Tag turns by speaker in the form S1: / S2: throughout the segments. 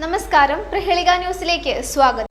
S1: നമസ്കാരം. പ്രഹേളിക ന്യൂസിലേക്ക് സ്വാഗതം.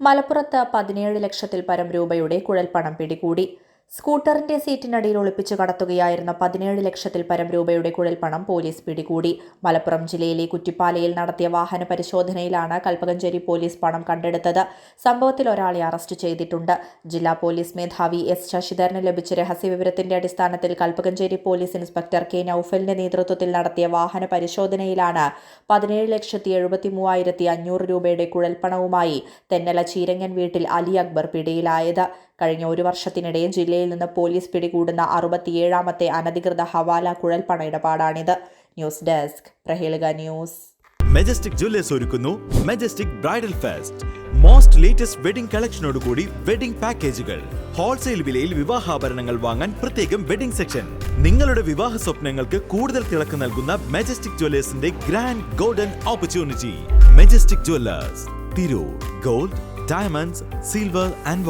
S2: മലപ്പുറത്ത് പതിനേഴ് ലക്ഷത്തിൽ പരം രൂപയുടെ കുഴൽപ്പണം പിടികൂടി. സ്കൂട്ടറിന്റെ സീറ്റിനടിയിൽ ഒളിപ്പിച്ചു കടത്തുകയായിരുന്ന പതിനേഴ് ലക്ഷത്തിൽ പരം രൂപയുടെ കുഴൽപ്പണം പോലീസ് പിടികൂടി. മലപ്പുറം ജില്ലയിലെ കുറ്റിപ്പാലയിൽ നടത്തിയ വാഹന പരിശോധനയിലാണ് കൽപ്പകഞ്ചേരി പോലീസ് പണം കണ്ടെടുത്തത്. സംഭവത്തിൽ ഒരാളെ അറസ്റ്റ് ചെയ്തിട്ടുണ്ട്. ജില്ലാ പോലീസ് മേധാവി എസ് ശശിധരന് ലഭിച്ച രഹസ്യവിവരത്തിന്റെ അടിസ്ഥാനത്തിൽ കൽപ്പകഞ്ചേരി പോലീസ് ഇൻസ്പെക്ടർ കെ നൌഫലിന്റെ നേതൃത്വത്തിൽ നടത്തിയ വാഹന പരിശോധനയിലാണ് പതിനേഴ് ലക്ഷത്തി എഴുപത്തി മൂവായിരത്തി അഞ്ഞൂറ് രൂപയുടെ കുഴൽപ്പണവുമായി തെന്നല ചീരങ്ങൻ വീട്ടിൽ അലി അക്ബർ പിടിയിലായത്. കഴിഞ്ഞ ഒരു വർഷത്തിനിടെ ജില്ലയിൽ നിന്ന് പോലീസ് പിടികൂടുന്ന അറുപത്തിയേഴാമത്തെ അനധികൃത ഹവാല കുഴൽപ്പണ ഇടപാടാണിത്. News desk Prahelika news.
S3: Majestic jewellers ഒരുക്കുന്നു majestic bridal fest most latest wedding കളക്ഷനോട് കൂടി വെഡിംഗ് പാക്കേജുകൾ ഹോൾസെയിൽ വിലയിൽ വിവാഹാഭരണങ്ങൾ വാങ്ങാൻ പ്രത്യേകം വെഡിംഗ് സെക്ഷൻ നിങ്ങളുടെ വിവാഹ സ്വപ്നങ്ങൾക്ക് കൂടുതൽ തിളക്ക് നൽകുന്ന majestic ജ്വല്ലേഴ്സിന്റെ grand golden opportunity majestic jewellers Tirur gold diamonds silver and